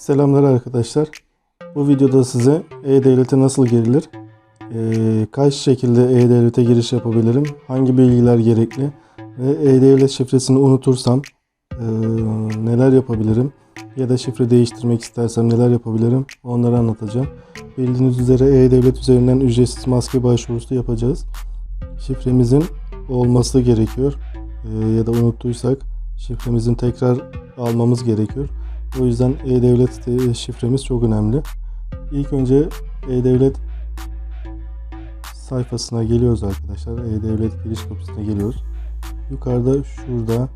Selamlar arkadaşlar. Bu videoda size E-Devlet'e nasıl girilir, eee, kaç şekilde E-Devlet'e giriş yapabilirim, hangi bilgiler gerekli ve E-Devlet şifresini unutursam eee, neler yapabilirim ya da şifre değiştirmek istersem neler yapabilirim onları anlatacağım. Bildiğiniz üzere E-Devlet üzerinden ücretsiz maske başvurusu yapacağız. Şifremizin olması gerekiyor Eee, ya da unuttuysak şifremizin tekrar almamız gerekiyor. O yüzden E-Devlet de- şifremiz çok önemli. İlk önce E-Devlet sayfasına geliyoruz arkadaşlar. E-Devlet giriş kapısına geliyoruz. Yukarıda şurada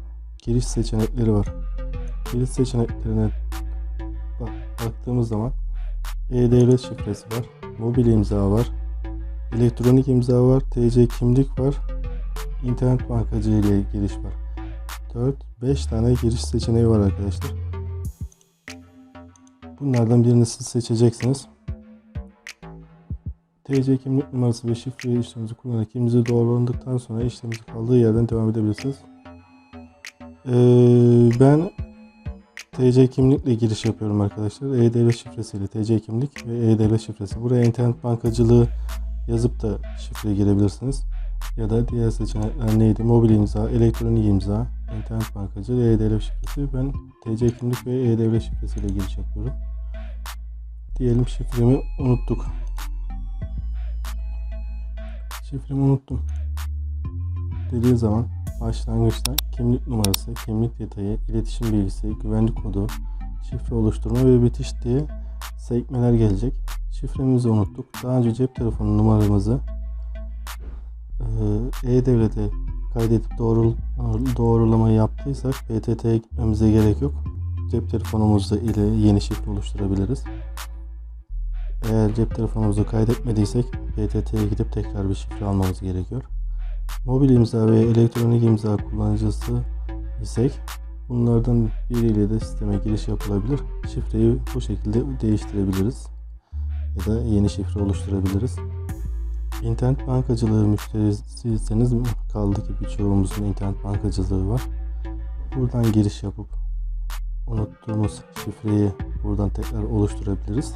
giriş seçenekleri var. Giriş seçeneklerine bak, baktığımız zaman E-Devlet şifresi var. Mobil imza var. Elektronik imza var. TC kimlik var. İnternet bankacı ile giriş var. 4-5 tane giriş seçeneği var arkadaşlar. Bunlardan birini siz seçeceksiniz. TC kimlik numarası ve şifre işlemimizi kullanarak kimliğinizi doğrulandıktan sonra işlemimizi kaldığı yerden devam edebilirsiniz. Ee, ben TC kimlikle giriş yapıyorum arkadaşlar. E-Devlet şifresiyle TC kimlik ve E-Devlet şifresi. Buraya internet bankacılığı yazıp da şifreye girebilirsiniz. Ya da diğer seçenekler neydi? Mobil imza, elektronik imza, internet bankacılığı, E-Devlet şifresi. Ben TC kimlik ve E-Devlet şifresiyle giriş yapıyorum. Diyelim şifremi unuttuk. Şifremi unuttum. Dediği zaman başlangıçta kimlik numarası, kimlik detayı, iletişim bilgisi, güvenlik kodu, şifre oluşturma ve bitiş diye sekmeler gelecek. Şifremizi unuttuk. Daha önce cep telefonu numaramızı E-Devlet'e kaydedip doğru, doğrulama yaptıysak PTT'ye gitmemize gerek yok. Cep telefonumuzda ile yeni şifre oluşturabiliriz. Eğer cep telefonumuzu kaydetmediysek PTT'ye gidip tekrar bir şifre almamız gerekiyor. Mobil imza ve elektronik imza kullanıcısı isek bunlardan biriyle de sisteme giriş yapılabilir. Şifreyi bu şekilde değiştirebiliriz. Ya da yeni şifre oluşturabiliriz. İnternet bankacılığı müşterisiyseniz? Kaldı ki birçoğumuzun internet bankacılığı var. Buradan giriş yapıp unuttuğumuz şifreyi buradan tekrar oluşturabiliriz.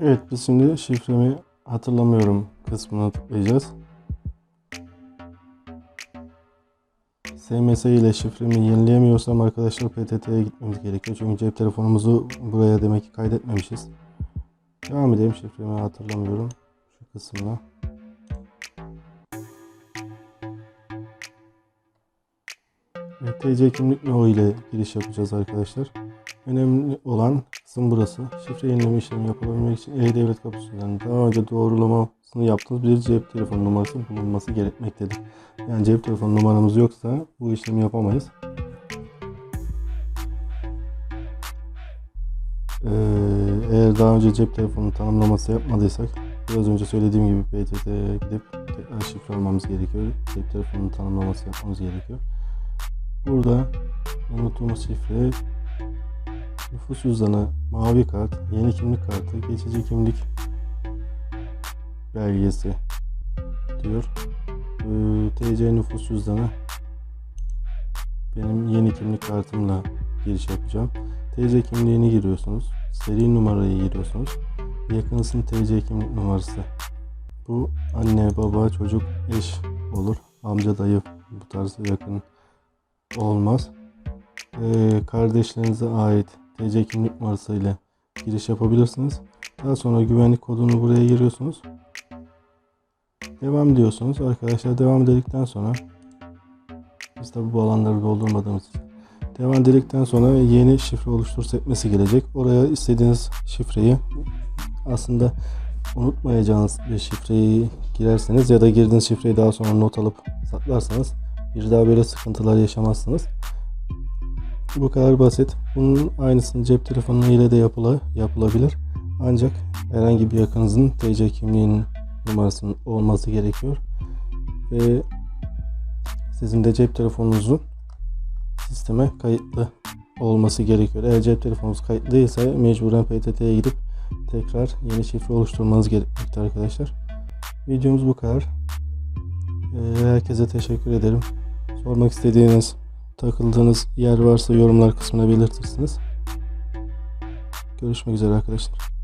Evet biz şimdi şifremi hatırlamıyorum kısmına tıklayacağız. SMS ile şifremi yenileyemiyorsam arkadaşlar PTT'ye gitmemiz gerekiyor. Çünkü cep telefonumuzu buraya demek ki kaydetmemişiz. Devam edelim şifremi hatırlamıyorum. Şu kısmına. Evet, TC kimlik no ile giriş yapacağız arkadaşlar. Önemli olan kısım burası. Şifre yenileme işlemi yapılabilmek için E-Devlet kapısından daha önce doğrulamasını yaptığınız bir cep telefonu numarası bulunması gerekmektedir. Yani cep telefonu numaramız yoksa bu işlemi yapamayız. Ee, eğer daha önce cep telefonu tanımlaması yapmadıysak biraz önce söylediğim gibi PTT'ye gidip tekrar şifre almamız gerekiyor. Cep telefonu tanımlaması yapmamız gerekiyor. Burada unuttuğumuz şifre nüfus cüzdanı, mavi kart, yeni kimlik kartı, geçici kimlik belgesi diyor. Ee, TC nüfus cüzdanı benim yeni kimlik kartımla giriş yapacağım. TC kimliğini giriyorsunuz. Seri numarayı giriyorsunuz. Yakınısın TC kimlik numarası. Bu anne, baba, çocuk, eş olur. Amca, dayı bu tarz yakın olmaz. Ee, kardeşlerinize ait TC kimlik numarası ile giriş yapabilirsiniz. Daha sonra güvenlik kodunu buraya giriyorsunuz. Devam diyorsunuz. Arkadaşlar devam dedikten sonra biz tabi bu alanları doldurmadığımız için devam dedikten sonra yeni şifre oluştur sekmesi gelecek. Oraya istediğiniz şifreyi aslında unutmayacağınız bir şifreyi girerseniz ya da girdiğiniz şifreyi daha sonra not alıp saklarsanız bir daha böyle sıkıntılar yaşamazsınız. Bu kadar basit. Bunun aynısını cep telefonu ile de yapıla, yapılabilir. Ancak herhangi bir yakınızın TC kimliğinin numarasının olması gerekiyor. Ve sizin de cep telefonunuzun sisteme kayıtlı olması gerekiyor. Eğer cep telefonunuz kayıtlı değilse mecburen PTT'ye gidip tekrar yeni şifre oluşturmanız gerekmekte arkadaşlar. Videomuz bu kadar. Ee, herkese teşekkür ederim. Sormak istediğiniz, takıldığınız yer varsa yorumlar kısmına belirtirsiniz. Görüşmek üzere arkadaşlar.